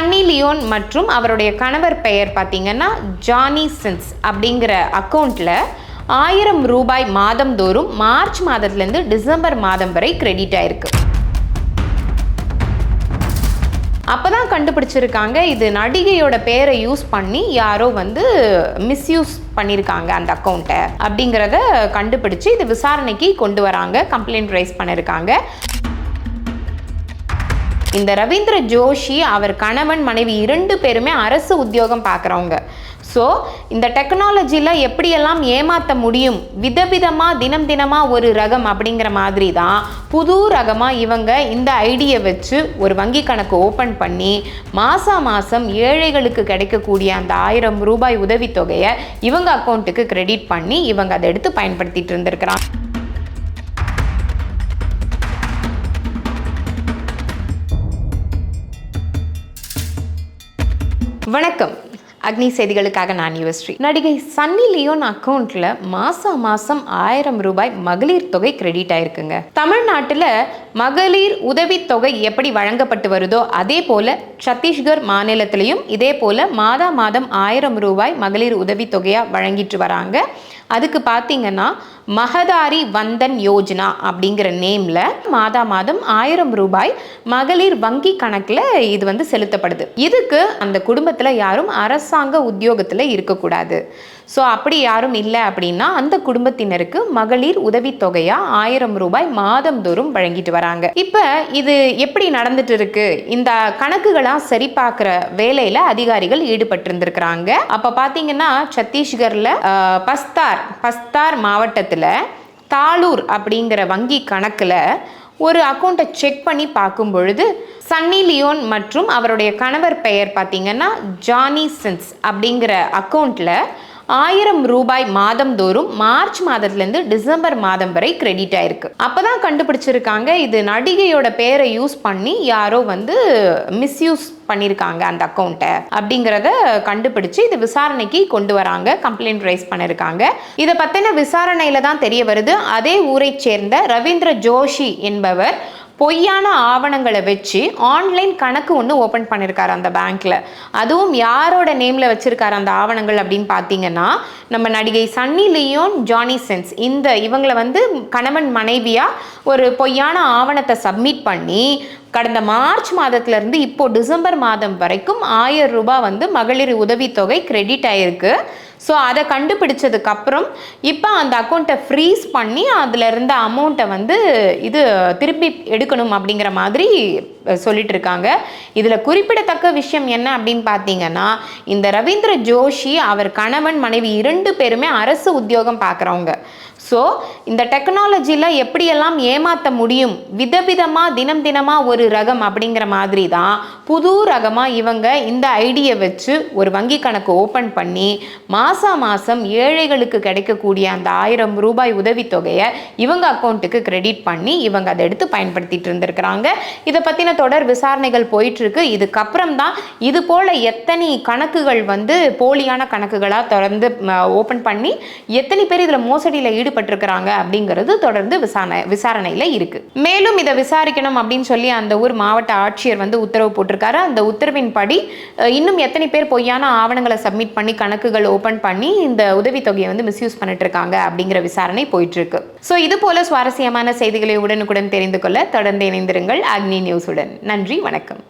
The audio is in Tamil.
சன்னி லியோன் மற்றும் அவருடைய கணவர் பெயர் பார்த்தீங்கன்னா ஜானி சின்ஸ் அப்படிங்கிற அக்கௌண்ட்டில் ஆயிரம் ரூபாய் மாதந்தோறும் மார்ச் மாதத்துலேருந்து டிசம்பர் மாதம் வரை கிரெடிட் ஆயிருக்கு. அப்பதான் கண்டுபிடிச்சிருக்காங்க இது நடிகையோட பேரை யூஸ் பண்ணி யாரோ வந்து மிஸ்யூஸ் பண்ணியிருக்காங்க அந்த அக்கௌண்ட்டை அப்படிங்கிறத கண்டுபிடிச்சு இது விசாரணைக்கு கொண்டு வராங்க கம்ப்ளைண்ட் ரைஸ் பண்ணியிருக்காங்க இந்த ரவீந்திர ஜோஷி அவர் கணவன் மனைவி இரண்டு பேருமே அரசு உத்தியோகம் பார்க்குறவங்க. ஸோ இந்த டெக்னாலஜியில் எப்படியெல்லாம் ஏமாற்ற முடியும்? விதவிதமாக தினம் தினமாக ஒரு ரகம் அப்படிங்கிற மாதிரி தான் புது ரகமாக இவங்க இந்த ஐடியை வச்சு ஒரு வங்கி கணக்கு ஓப்பன் பண்ணி மாதம் மாதம் ஏழைகளுக்கு கிடைக்கக்கூடிய அந்த ஆயிரம் ரூபாய் உதவித்தொகையை இவங்க அக்கௌண்ட்டுக்கு கிரெடிட் பண்ணி இவங்க அதை எடுத்து பயன்படுத்திகிட்டு இருந்திருக்கிறாங்க. வணக்கம். அக்னி செய்திகளுக்காக நான் யுவஸ்ரீ நடிகை சன்னி லியோன் அக்கௌண்ட்ல மாசம் மாசம் ஆயிரம் ரூபாய் மகளிர் தொகை கிரெடிட் ஆயிருக்குங்க. தமிழ்நாட்டில் மகளிர் உதவித்தொகை எப்படி வழங்கப்பட்டு வருதோ அதே போல சத்தீஸ்கர் மாநிலத்திலையும் இதே போல மாதா மாதம் ஆயிரம் ரூபாய் மகளிர் உதவித்தொகையாக வழங்கிட்டு வராங்க. அதுக்கு பார்த்தீங்கன்னா மகதாரி வந்தன் யோஜனா அப்படிங்கிற நேமில் மாதா மாதம் ஆயிரம் ரூபாய் மகளிர் வங்கி கணக்கில் இது வந்து செலுத்தப்படுது. இதுக்கு அந்த குடும்பத்தில் யாரும் அரசாங்க உத்தியோகத்தில் இருக்கக்கூடாது. ஸோ அப்படி யாரும் இல்லை அப்படின்னா அந்த குடும்பத்தினருக்கு மகளிர் உதவித்தொகையாக ஆயிரம் ரூபாய் மாதந்தோறும் வழங்கிட்டு வராங்க. இப்போ இது எப்படி நடந்துட்டு இருக்கு இந்த கணக்குகளாக சரி பார்க்குற வேலையில் அதிகாரிகள் ஈடுபட்டிருந்திருக்கிறாங்க. அப்போ பார்த்தீங்கன்னா சத்தீஸ்கரில் பஸ்தார் பஸ்தார் மாவட்டத்தில் தாளூர் அப்படிங்கிற வங்கி கணக்கில் ஒரு அக்கௌண்ட்டை செக் பண்ணி பார்க்கும் பொழுது சன்னி லியோன் மற்றும் அவருடைய கணவர் பெயர் பார்த்தீங்கன்னா ஜானி சின்ஸ் அப்படிங்கிற அக்கௌண்ட்டில் ஆயிரம் ரூபாய் மாதந்தோறும் மார்ச் மாதத்துலேருந்து டிசம்பர் மாதம் வரை கிரெடிட் ஆயிருக்கு. அப்பதான் கண்டுபிடிச்சிருக்காங்க இது நடிகையோட பேரை யூஸ் பண்ணி யாரோ வந்து மிஸ்யூஸ் பண்ணியிருக்காங்க அந்த அக்கௌண்ட்டை அப்படிங்கிறத கண்டுபிடிச்சு இது விசாரணைக்கு கொண்டு வராங்க கம்ப்ளைண்ட் ரைஸ் பண்ணியிருக்காங்க இதை பற்றின விசாரணையில் தான் தெரிய வருது. அதே ஊரைச் சேர்ந்த ரவீந்திர ஜோஷி என்பவர் பொய்யான ஆவணங்களை வச்சு ஆன்லைன் கணக்கு ஒன்று ஓப்பன் பண்ணியிருக்காரு அந்த பேங்க்கில் அதுவும் யாரோட நேமில் வச்சுருக்காரு அந்த ஆவணங்கள் அப்படின்னு பார்த்தீங்கன்னா நம்ம நடிகை சன்னி லியோன் ஜானி சென்ஸ் இந்த இவங்களை வந்து கணவன் மனைவியாக ஒரு பொய்யான ஆவணத்தை சப்மிட் பண்ணி கடந்த மார்ச் மாதத்துலேருந்து இப்போ டிசம்பர் மாதம் வரைக்கும் ஆயிரம் ரூபாய் வந்து மகளிர் உதவித்தொகை கிரெடிட் ஆயிருக்கு. ஸோ அதை கண்டுபிடிச்சதுக்கப்புறம் இப்போ அந்த அக்கௌண்ட்டை ஃப்ரீஸ் பண்ணி அதில் இருந்த அமௌண்ட்டை வந்து இது திருப்பி எடுக்கணும் அப்படிங்கிற மாதிரி சொல்லிட்டு இருக்காங்க. இதில் குறிப்பிடத்தக்க விஷயம் என்ன அப்படின்னு பார்த்தீங்கன்னா இந்த ரவீந்திர ஜோஷி அவர் கணவன் மனைவி இரண்டு பேருமே அரசு உத்தியோகம் பார்க்குறவங்க ஸோ இந்த டெக்னாலஜியில் எப்படியெல்லாம் ஏமாற்ற முடியும்? விதவிதமாக தினம் தினமாக ஒரு ரகம் அப்படிங்கிற மாதிரி தான் புது ரகமாக இவங்க இந்த ஐடியை வச்சு ஒரு வங்கி கணக்கு ஓப்பன் பண்ணி மாதம் மாதம் ஏழைகளுக்கு கிடைக்கக்கூடிய அந்த ஆயிரம் ரூபாய் உதவித்தொகையை இவங்க அக்கௌண்ட்டுக்கு கிரெடிட் பண்ணி இவங்க அதை எடுத்து பயன்படுத்திட்டு இருந்திருக்கிறாங்க. இதை பற்றின தொடர் விசாரணைகள் போயிட்டுருக்கு. இதுக்கப்புறம் தான் இது போல் எத்தனை கணக்குகள் வந்து போலியான கணக்குகளாக தொடர்ந்து ஓப்பன் பண்ணி எத்தனை பேர் இதில் மோசடியில் ஈடுபட்டிருக்கிறாங்க அப்படிங்கிறது தொடர்ந்து விசாரணை விசாரணையில் இருக்கு. மேலும் இதை விசாரிக்கணும் அப்படின்னு சொல்லி அந்த ஊர் மாவட்ட ஆட்சியர் வந்து உத்தரவு போட்டிருக்காரு. அந்த உத்தரவின்படி படி இன்னும் எத்தனை பேர் பொய்யான ஆவணங்களை சப்மிட் பண்ணி கணக்குகள் ஓப்பன் பண்ணி இந்த உதவித்தொகையை வந்து மிஸ்யூஸ் பண்ணிட்டு இருக்காங்க அப்படிங்கிற விசாரணை போயிட்டு இருக்கு ஸோ இது போல சுவாரஸ்யமான செய்திகளை உடனுக்குடன் தெரிந்து கொள்ள தொடர்ந்து இணைந்திருங்கள். அக்னி நியூஸுடன். நன்றி வணக்கம்.